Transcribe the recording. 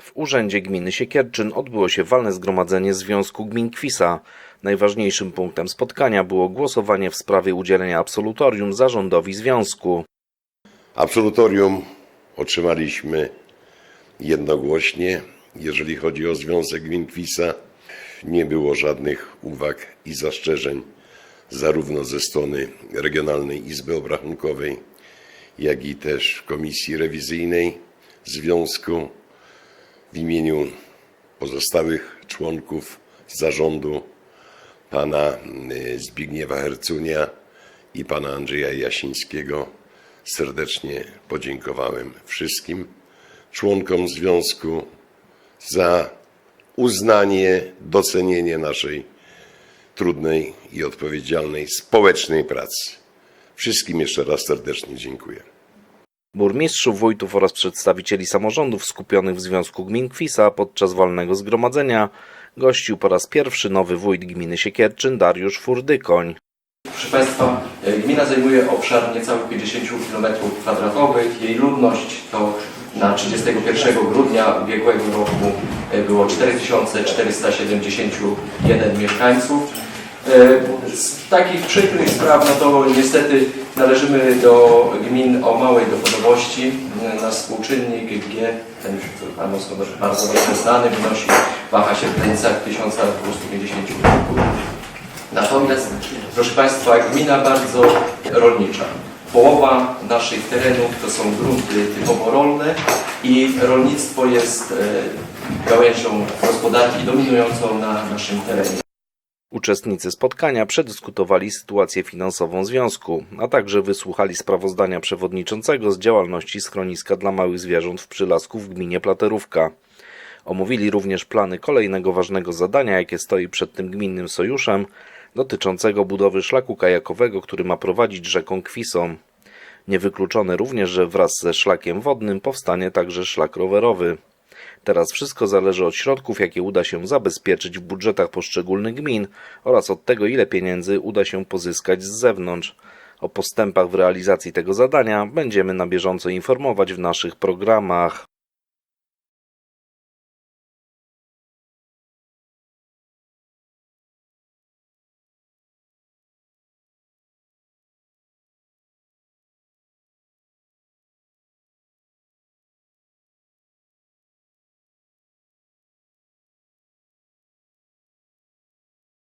W Urzędzie Gminy Siekierczyn odbyło się walne zgromadzenie Związku Gmin Kwisa. Najważniejszym punktem spotkania było głosowanie w sprawie udzielenia absolutorium zarządowi związku. Absolutorium otrzymaliśmy jednogłośnie. Jeżeli chodzi o Związek Gmin Kwisa, nie było żadnych uwag i zastrzeżeń zarówno ze strony Regionalnej Izby Obrachunkowej, jak i też Komisji Rewizyjnej Związku. W imieniu pozostałych członków zarządu, pana y, Zbigniewa Hercunia i pana Andrzeja Jasińskiego, serdecznie podziękowałem wszystkim członkom związku za uznanie, docenienie naszej trudnej i odpowiedzialnej społecznej pracy. Wszystkim jeszcze raz serdecznie dziękuję. Burmistrzów, wójtów oraz przedstawicieli samorządów skupionych w Związku Gmin Kwisa podczas walnego zgromadzenia gościł po raz pierwszy nowy wójt gminy Siekierczyn Dariusz Furdykoń. Proszę Państwa, gmina zajmuje obszar niecałych 50 km2. Jej ludność to na 31 grudnia ubiegłego roku było 4471 mieszkańców. E, Z takich przykrych spraw, no to niestety należymy do gmin o małej dochodowości. E, Nasz współczynnik G, ten już Pan doskonale bardzo dobrze znany, wynosi, waha się w granicach 1250 punktów. Natomiast, proszę Państwa, gmina bardzo rolnicza. Połowa naszych terenów to są grunty typowo rolne i rolnictwo jest e, gałęzią gospodarki dominującą na naszym terenie. Uczestnicy spotkania przedyskutowali sytuację finansową związku, a także wysłuchali sprawozdania przewodniczącego z działalności schroniska dla małych zwierząt w Przylasku w gminie Platerówka. Omówili również plany kolejnego ważnego zadania, jakie stoi przed tym gminnym sojuszem, dotyczącego budowy szlaku kajakowego, który ma prowadzić rzeką Kwisą. Niewykluczone również, że wraz ze szlakiem wodnym powstanie także szlak rowerowy. Teraz wszystko zależy od środków, jakie uda się zabezpieczyć w budżetach poszczególnych gmin oraz od tego, ile pieniędzy uda się pozyskać z zewnątrz. O postępach w realizacji tego zadania będziemy na bieżąco informować w naszych programach.